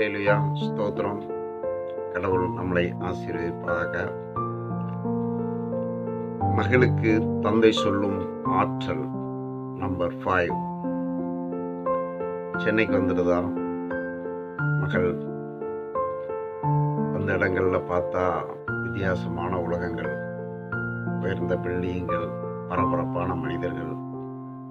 Hallelujah ஸ்தோத்திரம். கடவுள் நம்மளை ஆசீர்வதிப்பதாக மகளுக்கு தந்தை சொல்லும் ஆற்றல் நம்பர் ஃபைவ் சென்னைக்கு வந்துடுதா மகள் அந்த இடங்களில் பார்த்தா வித்தியாசமான உலகங்கள். உயர்ந்த பில்டிங்கள் பரபரப்பான மனிதர்கள்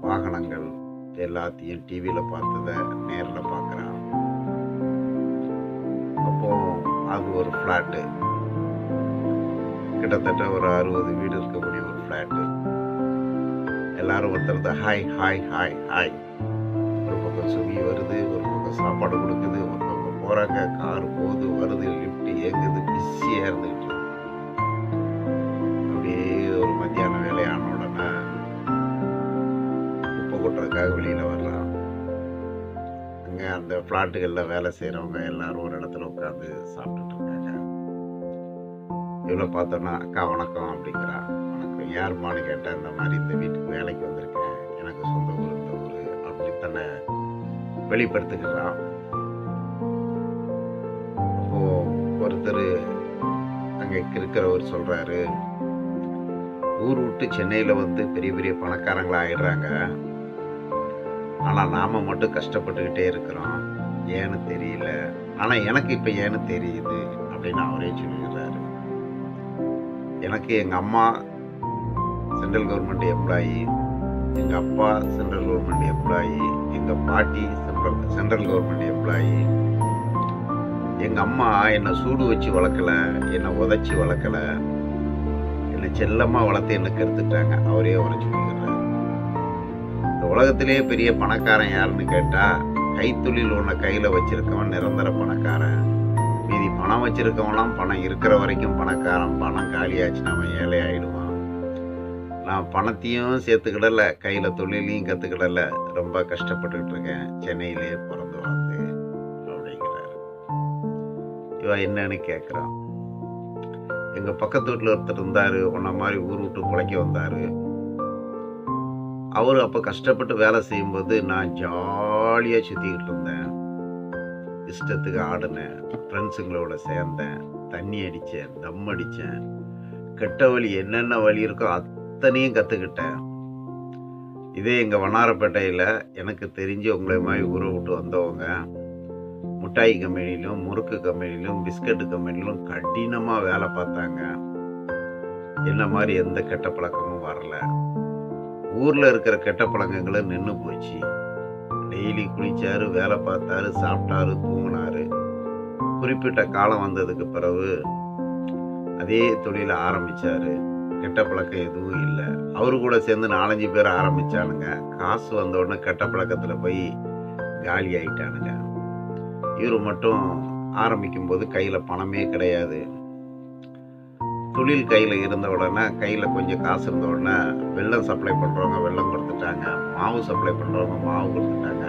வாகனங்கள் எல்லாத்தையும் டிவியில் பார்த்ததை நேரம் ஒரு ஃப்ளாட்டு கிட்டத்தட்ட ஒரு அறுபது வீடு இருக்கக்கூடிய ஒரு ஃப்ளாட்டு எல்லாரும் ஒருத்தர் ஹாய் ஹாய் ஹாய் ஹாய் ஒரு பக்கம் சுவி வருது ஒரு பக்கம் சாப்பாடு கொடுக்குது ஒரு பக்கம் போகிறாங்க கார் போகுது வருது லிஃப்ட் இயங்குது பிஸியாக இருந்துக்கிட்டு அப்படியே ஒரு மத்தியான வேலையான உடனே குப்பை கொட்டுறதுக்காக வெளியில் வர்றான். அங்கே அந்த ஃப்ளாட்டுகளில் வேலை செய்கிறவங்க எல்லாரும் ஒரு இடத்துல உட்காந்து சாப்பிட்டுட்டு இருக்காங்க. இவ்வளோ பார்த்தோன்னா அக்கா வணக்கம் அப்படிங்கிறா வணக்கம். யாருமானு கேட்டால் இந்த மாதிரி இந்த வீட்டுக்கு வேலைக்கு வந்திருக்கேன். எனக்கு சொந்த ஊர் இந்த ஊர் அப்படி தன்னை வெளிப்படுத்துகிறான். அப்போ ஒருத்தர் அங்கே இருக்கிறவர் சொல்கிறாரு ஊர் விட்டு சென்னையில் வந்து பெரிய பெரிய பணக்காரங்களாக ஆயிடுறாங்க. ஆனால் நாம் மட்டும் கஷ்டப்பட்டுக்கிட்டே இருக்கிறோம். ஏன்னு தெரியல. ஆனால் எனக்கு இப்போ ஏன்னு தெரியுது அப்படின்னு அவரே சொல்லிடுறாரு எனக்கு எங்கள் அம்மா சென்ட்ரல் கவர்மெண்ட் எம்ப்ளாயி எங்கள் அப்பா சென்ட்ரல் கவர்மெண்ட் எம்ப்ளாயி எங்கள் பாட்டி சென்ட்ரல் சென்ட்ரல் கவர்மெண்ட் எம்ப்ளாயி. எங்கள் அம்மா என்னை சூடு வச்சு வளர்க்கல என்னை உதச்சி வளர்க்கல. என்னை செல்லமாக வளர்த்து என்னை கெடுத்துட்டாங்க. அவரே உரைச்சி சொல்லிடுறாரு இந்த உலகத்திலேயே பெரிய பணக்காரன் யாருன்னு கேட்டால் கைத்தொழில் ஒன்றை கையில் வச்சுருக்கவன் நிரந்தர பணக்காரன். மீதி பணம் வச்சிருக்கவன்லாம் பணம் இருக்கிற வரைக்கும் பணக்காரன் பணம் காலியாச்சுன்னா அவன் ஏழை ஆயிடுவான். நான் பணத்தையும் சேர்த்துக்கிடல கையில் தொழிலையும் கற்றுக்கிடலை ரொம்ப கஷ்டப்பட்டுக்கிட்டு இருக்கேன். சென்னையிலே பிறந்து வளர்ந்து அப்படிங்கிறாரு. இவன் என்னன்னு கேட்குறான் எங்கள் பக்கத்து வீட்டில் ஒருத்தர் இருந்தார். உன்ன மாதிரி ஊர் விட்டு குலைக்க வந்தார். அவர் அப்போ கஷ்டப்பட்டு வேலை செய்யும்போது நான் ஜாலியாக சுற்றிக்கிட்டு இருந்தேன். இஷ்டத்துக்கு ஆடினேன். ஃப்ரெண்ட்ஸுங்களோட சேர்ந்தேன். தண்ணி அடித்தேன் தம் அடித்தேன் கெட்ட வழி என்னென்ன வழி இருக்கோ அத்தனையும் கற்றுக்கிட்டேன் இதே எங்கள் வண்ணாரப்பேட்டையில் எனக்கு தெரிஞ்சு உங்களை மாதிரி ஊரை விட்டு வந்தவங்க மிட்டாய் கம்பெனிலும் முறுக்கு கம்பெனிலும் பிஸ்கட்டு கம்பெனிலும் கடினமாக வேலை பார்த்தாங்க. என்ன மாதிரி எந்த கெட்ட பழக்கமும் வரல. ஊரில் இருக்கிற கெட்ட பழக்கங்களும் நின்று போச்சு. டெய்லி குளிச்சாரு வேலை பார்த்தாரு சாப்பிட்டாரு தூங்கினாரு. குறிப்பிட்ட காலம் வந்ததுக்கு பிறகு அதே தொழிலை ஆரம்பித்தார் கெட்ட பழக்கம் எதுவும் இல்லை. அவரு கூட சேர்ந்து நாலஞ்சு பேர் ஆரம்பிச்சானுங்க. காசு வந்த உடனே கெட்ட பழக்கத்தில் போய் காலி ஆகிட்டானுங்க இவர் மட்டும் ஆரம்பிக்கும் போது கையில் பணமே கிடையாது. தொழில் கையில் இருந்த உடனே கையில் கொஞ்சம் காசு இருந்த உடனே வெள்ளம் சப்ளை பண்ணுறவங்க வெள்ளம் கொடுத்துட்டாங்க. மாவு சப்ளை பண்ணுறவங்க மாவு கொடுத்துட்டாங்க.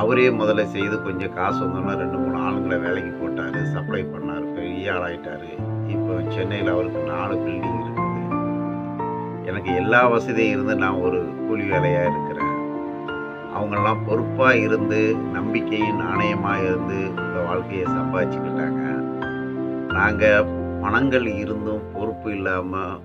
அவரே முதல்ல செய்து கொஞ்சம் காசு வந்தோன்னா ரெண்டு மூணு ஆளுங்களை வேலைக்கு போட்டார் சப்ளை பண்ணார் பெரிய ஆளாயிட்டார். இப்போ சென்னையில் அவருக்கு நாலு பில்டிங் இருக்குது. எனக்கு எல்லா வசதியும் இருந்து நான் ஒரு கூலி வேலையாக இருக்கிறேன். அவங்கெல்லாம் பொறுப்பாக இருந்து நம்பிக்கையும் நாணயமாக இருந்து இந்த வாழ்க்கையை சம்பாதிச்சுக்கிட்டாங்க. நாங்கள் பணங்கள் இருந்தும் பொறுப்பு இல்லாமல்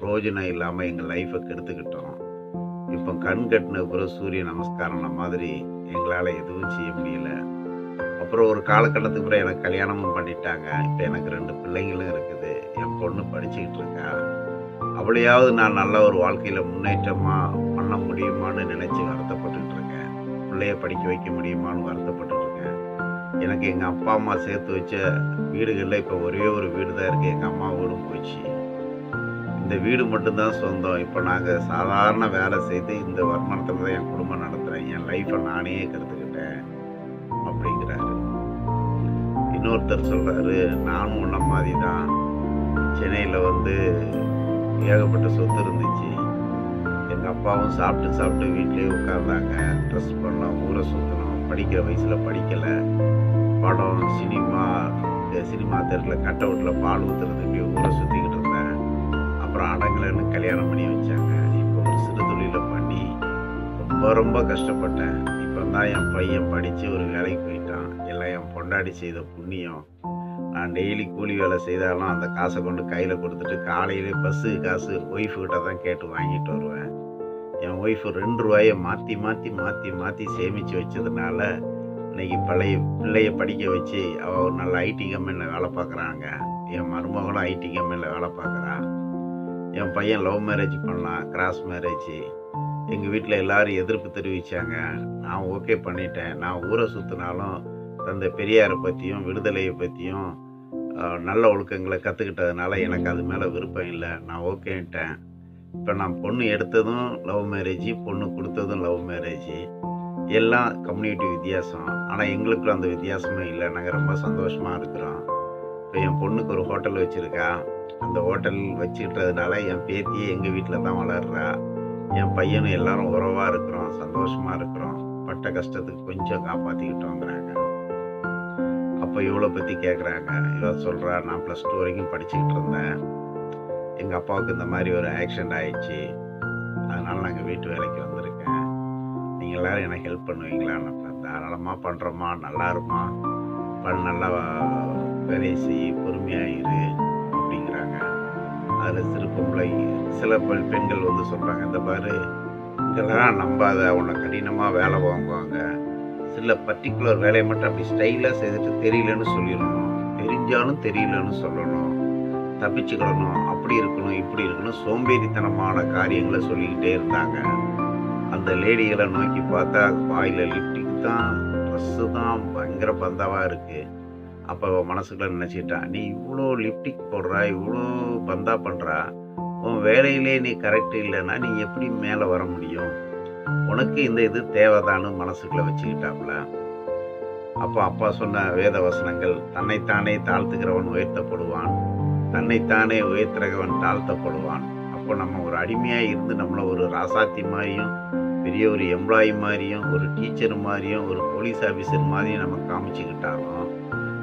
பிரோஜனம் இல்லாமல் எங்கள் லைஃப்பை கெடுத்துக்கிட்டோம். இப்போ கண் கட்டின பிறகு சூரிய நமஸ்காரம் மாதிரி எங்களால் எதுவும் செய்ய முடியல. அப்புறம் ஒரு காலகட்டத்துக்கு அப்புறம் எனக்கு கல்யாணமும் பண்ணிட்டாங்க. இப்போ எனக்கு ரெண்டு பிள்ளைங்களும் இருக்குது. என் பொண்ணு படிச்சுக்கிட்டு இருக்கா. அவளையாவது நான் நல்ல ஒரு வாழ்க்கையில் முன்னேற்றமாக பண்ண முடியுமான்னு நினச்சி வருத்தப்பட்டுக்கிட்டு இருக்கேன். பிள்ளைய படிக்க வைக்க முடியுமான்னு வருத்தப்பட்டுட்டு இருக்கேன். எனக்கு எங்கள் அப்பா அம்மா சேர்த்து வச்ச வீடுகளில் இப்போ ஒரே ஒரு வீடு தான் இருக்குது எங்கள் அம்மா வீடும் போச்சு. இந்த வீடு மட்டும்தான் சொந்தம். இப்போ நாங்கள் சாதாரண வேலை செய்து இந்த வருமானத்தில் தான் என் குடும்பம் நடத்துகிறேன் என் லைஃப்பை நானே கற்றுக்கிட்டேன் அப்படிங்கிறாரு. இன்னொருத்தர் சொல்கிறாரு நானும் உன்ன மாதிரி தான் சென்னையில் வந்து ஏகப்பட்ட சொத்து இருந்துச்சு. எங்கள் அப்பாவும் சாப்பிட்டு சாப்பிட்டு வீட்லேயே உட்கார்ந்தாங்க. ட்ரெஸ் பண்ணோம் ஊரை சுற்றணும் படிக்கிற வயசில் படிக்கலை. படம் சினிமா இந்த சினிமா தேட்டரில் கட் அவுட்டில் பால் ஊற்றுறதுக்கு ஊரை சுற்றிக்கிட்டு அப்புறம் அடங்கலைன்னு கல்யாணம் பண்ணி வச்சாங்க. இப்போ ஒரு சிறு தொழிலை பண்ணி ரொம்ப ரொம்ப கஷ்டப்பட்டேன். இப்போ தான் என் பையன் படித்து ஒரு வேலைக்கு போயிட்டான். எல்லாம் என் பொண்டாடி செய்த புண்ணியம். நான் டெய்லி கூலி வேலை செய்தாலும் அந்த காசை கொண்டு கையில் கொடுத்துட்டு காலையிலே பஸ்ஸு காசு ஒய்ஃபுக்கிட்ட தான் கேட்டு வாங்கிட்டு வருவேன். என் ஒய்ஃபு ரெண்டு ரூபாயை மாற்றி மாற்றி மாற்றி மாற்றி சேமித்து வச்சதுனால இன்னைக்கு பழைய பிள்ளைய படிக்க வச்சு அவள் ஒரு நல்ல ஐடி கம்பெனியில் வேலை பார்க்குறாங்க. என் மருமகளும் ஐடி கம்பெனியில் வேலை பார்க்குறான் என் பையன் லவ் மேரேஜ் பண்ணான் கிராஸ் மேரேஜ் எங்கள் வீட்டில் எல்லாரும் எதிர்ப்பு தெரிவித்தாங்க நான் ஓகே பண்ணிட்டேன். நான் ஊரை சுற்றினாலும் தந்தை பெரியாரை பற்றியும் விடுதலையை பற்றியும் நல்ல ஒழுக்கங்களை கற்றுக்கிட்டதுனால எனக்கு அது மேலே விருப்பம் இல்லை. நான் ஓகேன்ட்டேன் இப்போ நான் பொண்ணு எடுத்ததும் லவ் மேரேஜ் பொண்ணு கொடுத்ததும் லவ் மேரேஜ் எல்லாம் கம்யூனிட்டி வித்தியாசம். ஆனால் எங்களுக்கும் அந்த வித்தியாசமே இல்லை. நாங்கள் ரொம்ப சந்தோஷமாக இருக்கிறோம். இப்போ என் பொண்ணுக்கு ஒரு ஹோட்டல் வச்சுருக்கா. அந்த ஹோட்டல் வச்சுக்கிட்டதுனால என் பேத்தியே எங்கள் வீட்டில் தான் வளர்றா. என் பையனும் எல்லாரும் உறவாக இருக்கிறோம் சந்தோஷமாக இருக்கிறோம். பட்ட கஷ்டத்துக்கு கொஞ்சம் காப்பாற்றிக்கிட்டோங்கிறாங்க அப்போ இவளை பற்றி கேட்குறாங்க இவ சொல்கிறா நான் ப்ளஸ் டூ வரைக்கும் படிச்சுக்கிட்டு இருந்தேன். எங்கள் அப்பாவுக்கு இந்த மாதிரி ஒரு ஆக்சிடெண்ட் ஆயிடுச்சு. அதனால் நாங்கள் வீட்டு வேலைக்கு வந்திருக்கேன். நீங்கள் எல்லோரும் எனக்கு ஹெல்ப் பண்ணுவீங்களான்னு தாராளமாக பண்ணுறோமா நல்லா இருமா பண்ண நல்லா வேலையை செய் பொறுமையாக இரு. அதில் சிறு பொம்பளை. சில பெண் பெண்கள் வந்து சொல்கிறாங்க இந்த பாரு இங்கெல்லாம் நம்பாத அவனை கடினமாக வேலை வாங்குவாங்க. சில பர்டிகுலர் வேலையை மட்டும் அப்படி ஸ்டைலாக செய்துட்டு தெரியலன்னு சொல்லிடணும். தெரிஞ்சாலும் தெரியலன்னு சொல்லணும். தப்பிச்சுக்கிடணும் அப்படி இருக்கணும் இப்படி இருக்கணும். சோம்பேறித்தனமான காரியங்களை சொல்லிக்கிட்டே இருந்தாங்க. அந்த லேடிகளை நோக்கி பார்த்தா வாயில் லிப்டிக் தான் ட்ரெஸ்ஸு தான் பயங்கர பந்தாவாக இருக்குது அப்போ மனசுக்குள்ள நினச்சிட்டான் நீ இவ்வளோ லிப்டிக் போடுறா இவ்வளோ பந்தா பண்ணுறா உன் வேலையிலே நீ கரெக்ட் இல்லைன்னா நீ எப்படி மேலே வர முடியும்? உனக்கு இந்த இது தேவைதான்னு மனசுக்குள்ளே வச்சுக்கிட்டாப்புல அப்போ அப்பா சொன்ன வேத வசனங்கள் தன்னைத்தானே தாழ்த்துக்கிறவன் உயர்த்தப்படுவான் தன்னைத்தானே உயர்த்துறவன் தாழ்த்தப்படுவான். அப்போ நம்ம ஒரு அடிமையாக இருந்து நம்மளை ஒரு ராசாத்தி மாதிரியும் பெரிய ஒரு எம்ப்ளாயி மாதிரியும் ஒரு டீச்சர் மாதிரியும் ஒரு போலீஸ் ஆஃபீஸர் மாதிரியும் நம்ம காமிச்சுக்கிட்டாலும்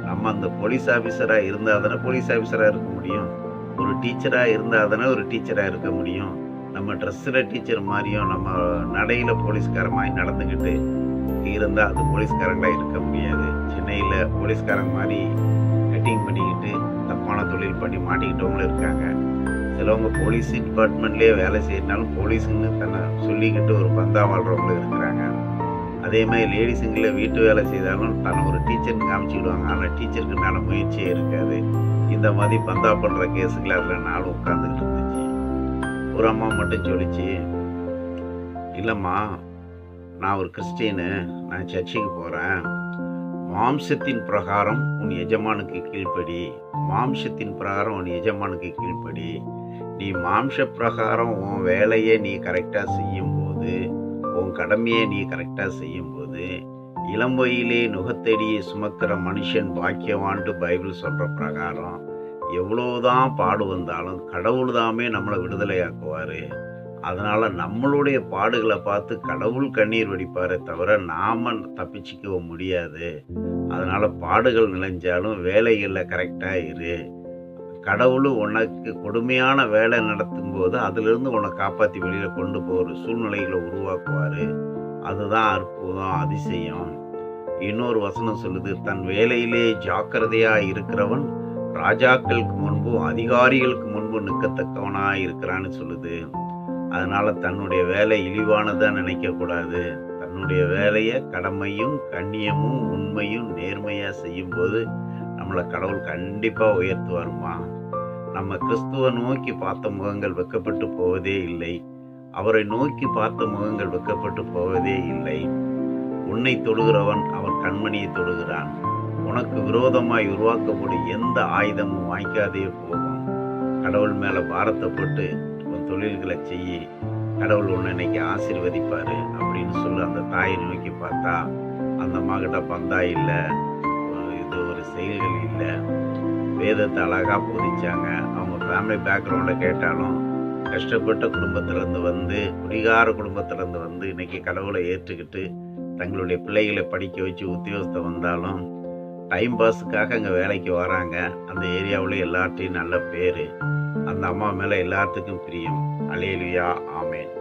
நம்ம அந்த போலீஸ் ஆஃபீஸராக இருந்தால் தானே போலீஸ் ஆஃபீஸராக இருக்க முடியும். ஒரு டீச்சராக இருந்தால் தானே ஒரு டீச்சராக இருக்க முடியும். நம்ம ட்ரெஸ்ஸில் டீச்சர் மாதிரியும் நம்ம நடையில் போலீஸ்கார மாதிரி நடந்துக்கிட்டு இருந்தால் அது போலீஸ்காரங்களாக இருக்க முடியாது. சென்னையில் போலீஸ்காரங்க மாதிரி கட்டிங் பண்ணிக்கிட்டு தப்பான தொழில் பண்ணி மாட்டிக்கிட்டவங்களும் இருக்காங்க. சிலவங்க போலீஸ் டிபார்ட்மெண்ட்லேயே வேலை செய்யறதுனாலும் போலீஸுன்னு தன்னை சொல்லிக்கிட்டு ஒரு பந்தா வாழ்கிறவங்களும் இருக்கிறாங்க. அதே மாதிரி லேடிஸுங்களில் வீட்டு வேலை செய்தாலும் தன்னை ஒரு டீச்சர்னு காமிச்சிக்கிடுவாங்க. ஆனால் டீச்சருக்கு நல்ல முயற்சியே இருக்காது. இந்த மாதிரி பந்தா பண்ணுற கேஸுகள் அதில் நாள் உட்காந்துக்கிட்டு இருந்துச்சு. ஒரு அம்மா மட்டும் சொல்லிச்சு இல்லைம்மா நான் ஒரு கிறிஸ்டின்னு நான் சர்ச்சுக்கு போகிறேன் மாம்சத்தின் பிரகாரம் உன் எஜமானுக்கு கீழ்ப்படி. மாம்சத்தின் பிரகாரம் உன் எஜமானுக்கு கீழ்ப்படி. நீ மாம்ச பிரகாரம் உன் வேலையை நீ கரெக்டாக செய்யும்போது உன் கடமையை நீ கரெக்டாக செய்யும்போது வயிலே நுகத்தடியை சுமக்கிற மனுஷன் பாக்கியவான்ட்டு பைபிள் சொல்கிற பிரகாரம் எவ்வளோதான் பாடு வந்தாலும் கடவுள் தாமே நம்மளை விடுதலையாக்குவார். அதனால் நம்மளுடைய பாடுகளை பார்த்து கடவுள் கண்ணீர் வடிப்பாரே தவிர நாம் தப்பிச்சிக்கவும் முடியாது. அதனால் பாடுகள் நிலைஞ்சாலும் வேலைகளில் கரெக்டாக இரு. கடவுள் உனக்கு கொடுமையான வேலை நடத்தும் போது அதிலிருந்து உன்னை காப்பாற்றி வெளியில் கொண்டு போகிற சூழ்நிலைகளை உருவாக்குவார். அதுதான் அற்புதம் அதிசயம். இன்னொரு வசனம் சொல்லுது தன் வேலையிலே ஜாக்கிரதையாக இருக்கிறவன் ராஜாக்களுக்கு முன்பும் அதிகாரிகளுக்கு முன்பும் நிற்கத்தக்கவனாக இருக்கிறான்னு சொல்லுது. அதனால் தன்னுடைய வேலை இழிவானதாக நினைக்கக்கூடாது தன்னுடைய வேலையை கடமையும் கண்ணியமும் உண்மையும் நேர்மையாக செய்யும்போது நம்மளை கடவுள் கண்டிப்பாக உயர்த்துவாருமா நம்ம கிறிஸ்துவ நோக்கி பார்த்த முகங்கள் வெக்கப்பட்டு போவதே இல்லை. அவரை நோக்கி பார்த்த முகங்கள் வெக்கப்பட்டு போவதே இல்லை. உன்னை தொழுகிறவன் அவன் கண்மணியை தொழுகிறான் உனக்கு விரோதமாய் உருவாக்கப்படும் எந்த ஆயுதமும் வாங்கிக்காதே போகும். கடவுள் மேலே பாரத்தப்பட்டு உன் தொழில்களை செய்ய கடவுள் உன்னை இன்னைக்கு ஆசீர்வதிப்பார் அப்படின்னு சொல்லி அந்த தாயை நோக்கி பார்த்தா அந்த அம்மாக்கிட்ட பந்தா இல்லை இது ஒரு செயல்கள் இல்லை. வேதத்தை அழகாக போதிச்சாங்க. அவங்க ஃபேமிலி பேக்ரவுண்டை கேட்டாலும் கஷ்டப்பட்ட குடும்பத்திலேருந்து வந்து குடிகார குடும்பத்திலேருந்து வந்து இன்னைக்கு கடவுளை ஏற்றுக்கிட்டு தங்களுடைய பிள்ளைகளை படிக்க வச்சு உத்தியோகத்தை வந்தாலும் டைம் பாஸுக்காக அங்கே வேலைக்கு வராங்க. அந்த ஏரியாவில் எல்லார்ட்டையும் நல்ல பேர். அந்த அம்மா மேலே எல்லாத்துக்கும் பிரியம். அலேலுயா ஆமேன்